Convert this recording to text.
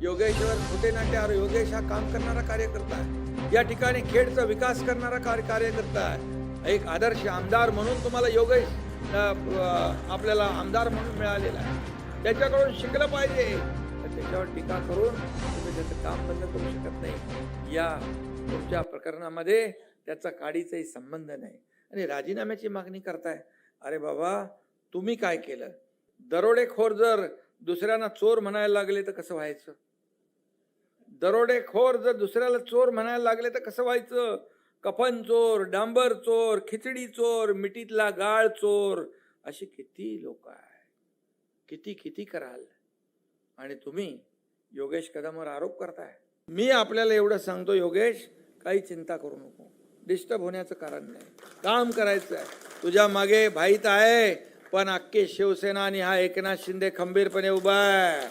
योगेश्वर खोटे नाट्य योगेश हा काम करणारा कार्यकर्ता आहे. या ठिकाणी खेडचा विकास करणारा कार्य कार्यकर्ता आहे. एक आदर्श आमदार म्हणून तुम्हाला योगेश आपल्याला आमदार म्हणून मिळालेला आहे. त्याच्याकडून शिकलं पाहिजे. तर त्याच्यावर टीका करून तुम्ही त्याचं काम बंद करू शकत नाही. या तुमच्या प्रकरणामध्ये त्याचा काडीचाही संबंध नाही. आणि राजीनाम्याची मागणी करताय. अरे बाबा तुम्ही काय केलं? दरोडेखोर जर दुसऱ्यांना चोर म्हणायला लागले तर कसं व्हायचं? दरोडेखोर जर दुसऱ्याला चोर म्हणायला लागले तर कसं व्हायचं? कफन चोर डांबर चोर खिचडी चोर मिठीतला गाळ चोर अशी किती लोक आहे किती किती कराल? आणि तुम्ही योगेश कदमवर आरोप करताय. मी आपल्याला एवढं सांगतो योगेश काही चिंता करू नको. डिस्टर्ब होण्याचं कारण नाही. काम करायचं आहे तुझ्या मागे भाईत आहे. पण अख्खे शिवसेना आणि हा एकनाथ शिंदे खंबीरपणे उभा आहे.